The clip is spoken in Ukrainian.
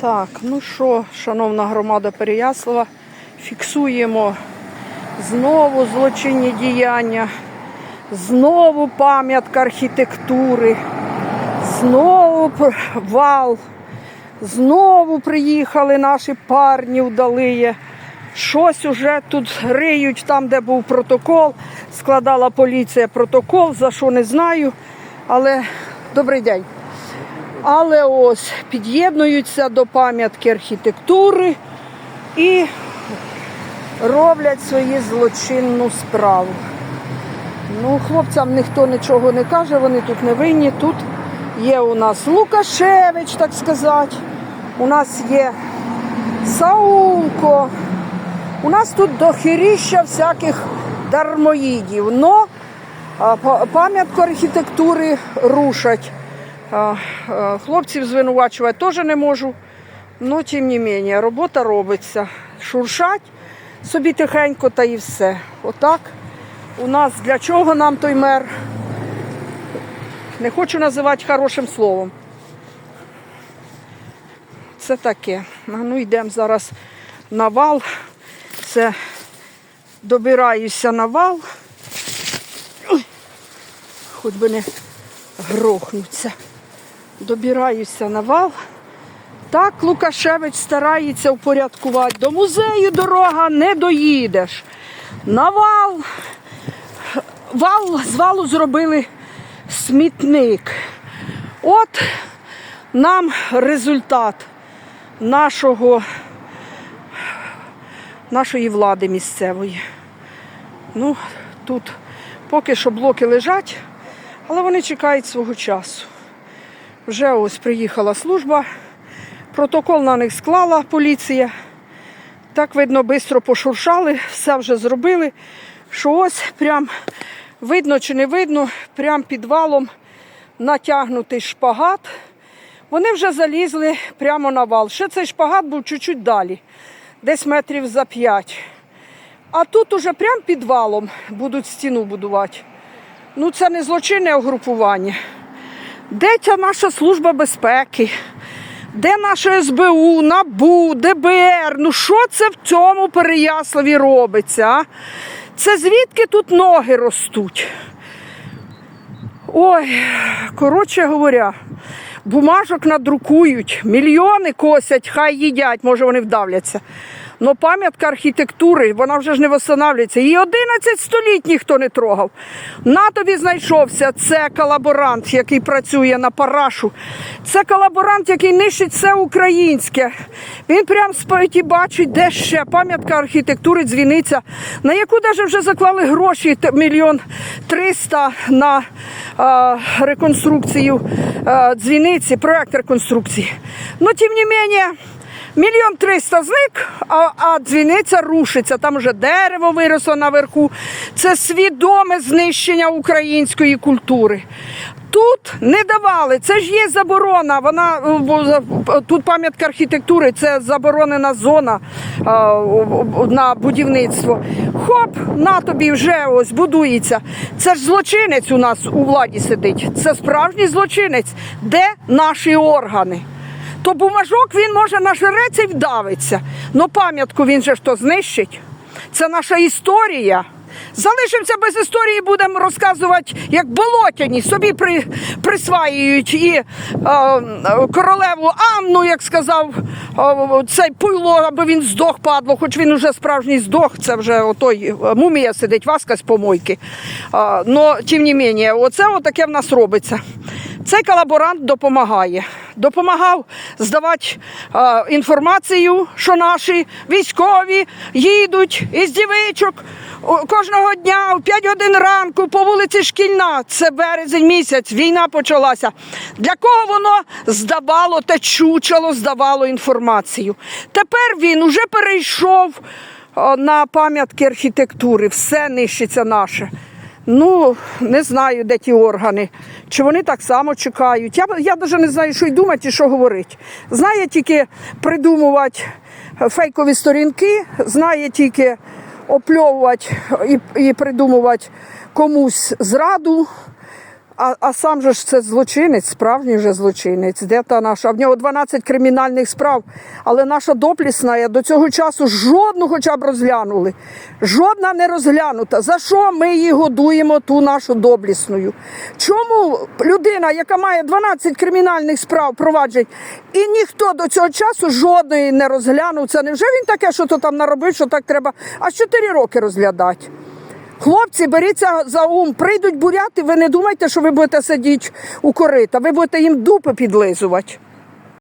Так, ну що, шановна громада Переяслава, фіксуємо знову злочинні діяння, знову пам'ятка архітектури, знову вал, знову приїхали наші парні вдалиє. Щось уже тут риють там, де був протокол. Складала поліція протокол, за що не знаю. Але добрий день. Але ось під'єднуються до пам'ятки архітектури і роблять свою злочинну справу. Ну, хлопцям ніхто нічого не каже, вони тут не винні. Тут є у нас Лукашевич, так сказати. У нас є Саулко. У нас тут дохіріща всяких дармоїдів. Но пам'ятку архітектури рушать. Хлопців звинувачувати теж не можу. Ну, тим не менше, робота робиться. Шуршать собі тихенько та і все. Отак. У нас для чого нам той мер? Не хочу називати хорошим словом. Це таке. Ну, йдемо зараз на вал. Це добираюся на вал. Хоч би не грохнуться. Добираюся на вал. Так Лукашевич старається впорядкувати. До музею дорога не доїдеш. На вал. Вал з валу зробили смітник. От нам результат нашого, нашої влади місцевої. Ну, тут поки що блоки лежать, але вони чекають свого часу. Вже ось приїхала служба, протокол на них склала поліція. Так, видно, швидко пошуршали, все вже зробили. Що ось прям видно чи не видно, прям під валом натягнутий шпагат. Вони вже залізли прямо на вал. Ще цей шпагат був чуть-чуть далі, десь метрів за п'ять. А тут уже прямо під валом будуть стіну будувати. Ну, це не злочинне угрупування. Де ця наша служба безпеки? Де наше СБУ, НАБУ, ДБР? Ну що це в цьому Переяславі робиться? А? Це звідки тут ноги ростуть? Ой, коротше говоря, бумажок надрукують, мільйони косять, хай їдять, може вони вдавляться. Но пам'ятка архітектури, вона вже ж не встановлюється. Її 11 століть ніхто не трогав. На тобі знайшовся це колаборант, який працює на парашу. Це колаборант, який нищить все українське. Він прям і бачить, де ще пам'ятка архітектури, дзвіниця, на яку навіть вже заклали гроші мільйон триста на е, реконструкцію е, дзвіниці, проект реконструкції. Ну, тим не менше, Мільйон триста зник, а, а дзвіниця рушиться. Там вже дерево виросло наверху. Це свідоме знищення української культури. Тут не давали, це ж є заборона. Вона е, тут пам'ятка архітектури, це заборонена зона е, на будівництво. Хоп, на тобі вже ось будується. Це ж злочинець у нас у владі сидить. Це справжній злочинець. Де наші органи? То бумажок він може нажереться і вдавиться. Но пам'ятку він же ж то знищить. Це наша історія. Залишимося без історії, будемо розказувати, як болотяні собі при, присваюють і е, королеву Анну, як сказав е, цей пуйло, аби він здох падло, хоч він уже справжній здох, це вже отой е, мумія сидить, васка з помойки. Е, но, тим не менше, оце отаке в нас робиться. Цей колаборант допомагає. Допомагав здавати е, інформацію, що наші військові їдуть із дівичок кожного дня в 5 годин ранку по вулиці Шкільна. Це березень місяць, війна почалася. Для кого воно здавало те чучело, здавало інформацію? Тепер він уже перейшов на пам'ятки архітектури, все нищиться наше. Ну, не знаю, де ті органи. Чи вони так само чекають. Я, я навіть не знаю, що й думати і що говорити. Знає тільки придумувати фейкові сторінки, знає тільки опльовувати і, і придумувати комусь зраду. А, а сам же ж це злочинець, справжній вже злочинець. Де та наша? В нього 12 кримінальних справ, але наша доплісна до цього часу жодну хоча б розглянули. Жодна не розглянута. За що ми її годуємо, ту нашу доблісною? Чому людина, яка має 12 кримінальних справ, проваджень, і ніхто до цього часу жодної не розглянув? Це невже він таке, що то там наробив, що так треба аж 4 роки розглядати? Хлопці, беріться за ум, прийдуть буряти, ви не думайте, що ви будете сидіти у корита, ви будете їм дупи підлизувати.